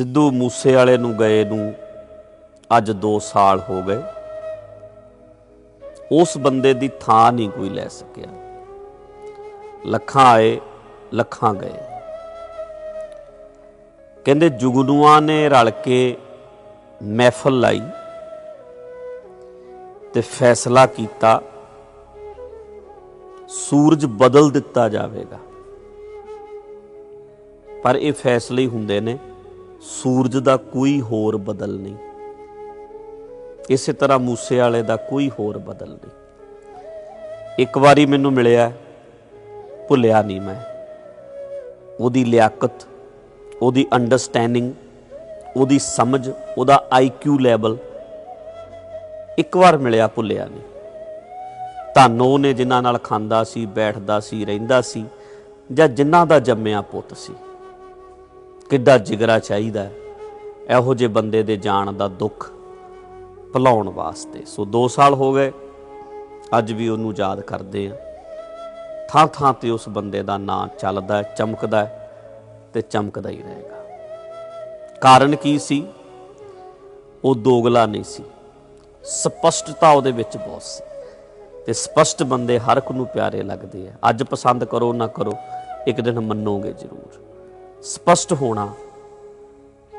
ਸਿੱਧੂ ਮੂਸੇ ਵਾਲੇ ਨੂੰ ਗਏ ਨੂੰ ਅੱਜ 2 ਸਾਲ ਹੋ ਗਏ। ਉਸ ਬੰਦੇ ਦੀ ਥਾਂ ਨਹੀਂ ਕੋਈ ਲੈ ਸਕਿਆ। ਲੱਖਾਂ ਆਏ, ਲੱਖਾਂ ਗਏ। ਕਹਿੰਦੇ ਜੁਗਨੂਆਂ ਨੇ ਰਲ ਕੇ ਮਹਿਫਲ ਲਾਈ ਤੇ ਫੈਸਲਾ ਕੀਤਾ, ਸੂਰਜ ਬਦਲ ਦਿੱਤਾ ਜਾਵੇਗਾ। ਪਰ ਇਹ ਫੈਸਲੇ ਹੁੰਦੇ ਨੇ। ਸੂਰਜ ਦਾ ਕੋਈ ਹੋਰ ਬਦਲ ਨਹੀਂ। ਇਸੇ ਤਰ੍ਹਾਂ ਮੂਸੇ ਵਾਲੇ ਦਾ ਕੋਈ ਹੋਰ ਬਦਲ ਨਹੀਂ। ਇੱਕ ਵਾਰੀ ਮੈਨੂੰ ਮਿਲਿਆ, ਭੁੱਲਿਆ ਨਹੀਂ ਮੈਂ। ਉਹਦੀ ਲਿਆਕਤ, ਉਹਦੀ ਅੰਡਰਸਟੈਂਡਿੰਗ ਉਹਦੀ ਸਮਝ, ਉਹਦਾ ਆਈਕਿਊ ਲੈਵਲ ਇੱਕ ਵਾਰ ਮਿਲਿਆ, ਭੁੱਲਿਆ ਨਹੀਂ। ਧੰਨ ਉਹ ਨੇ ਜਿਨ੍ਹਾਂ ਨਾਲ ਖਾਂਦਾ ਸੀ, ਬੈਠਦਾ ਸੀ, ਰਹਿੰਦਾ ਸੀ ਜਾਂ ਜਿਨ੍ਹਾਂ ਦਾ ਜੰਮਿਆ ਪੁੱਤ ਸੀ। ਕਿੱਡਾ ਜਿਗਰਾ ਚਾਹੀਦਾ ਇਹੋ ਜਿਹੇ ਬੰਦੇ ਦੇ ਜਾਣ ਦਾ ਦੁੱਖ ਭੁਲਾਉਣ ਵਾਸਤੇ। ਸੋ 2 ਸਾਲ ਹੋ ਗਏ, ਅੱਜ ਵੀ ਉਹਨੂੰ ਯਾਦ ਕਰਦੇ ਆ ਥਾਂ ਥਾਂ ਤੇ ਉਸ ਬੰਦੇ ਦਾ ਨਾਂ ਚੱਲਦਾ ਚਮਕਦਾ ਹੈ ਤੇ ਚਮਕਦਾ ਹੀ ਰਹੇਗਾ। ਕਾਰਨ ਕੀ ਸੀ? ਉਹ ਦੋਗਲਾ ਨਹੀਂ ਸੀ। ਸਪਸ਼ਟਤਾ ਉਹਦੇ ਵਿੱਚ ਬਹੁਤ ਸੀ। ਤੇ ਸਪਸ਼ਟ ਬੰਦੇ ਹਰ ਇੱਕ ਨੂੰ ਪਿਆਰੇ ਲੱਗਦੇ ਆ। ਅੱਜ ਪਸੰਦ ਕਰੋ, ਨਾ ਕਰੋ, ਇੱਕ ਦਿਨ ਮੰਨੋਗੇ ਜ਼ਰੂਰ। ਸਪਸ਼ਟ ਹੋਣਾ,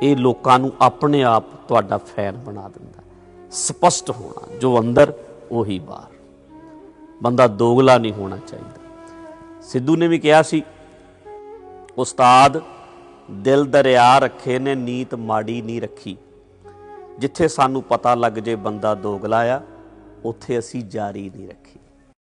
ਇਹ ਲੋਕਾਂ ਨੂੰ ਆਪਣੇ ਆਪ ਤੁਹਾਡਾ ਫੈਨ ਬਣਾ ਦਿੰਦਾ ਸਪਸ਼ਟ ਹੋਣਾ, ਜੋ ਅੰਦਰ ਉਹੀ ਬਾਹਰ। ਬੰਦਾ ਦੋਗਲਾ ਨਹੀਂ ਹੋਣਾ ਚਾਹੀਦਾ। ਸਿੱਧੂ ਨੇ ਵੀ ਕਿਹਾ ਸੀ, ਉਸਤਾਦ, ਦਿਲ ਦਰਿਆ ਰੱਖੇ ਨੇ, ਨੀਤ ਮਾੜੀ ਨਹੀਂ ਰੱਖੀ। ਜਿੱਥੇ ਸਾਨੂੰ ਪਤਾ ਲੱਗ ਜੇ ਬੰਦਾ ਦੋਗਲਾ ਆ, ਉੱਥੇ ਅਸੀਂ ਜਾਰੀ ਨਹੀਂ ਰੱਖੀ।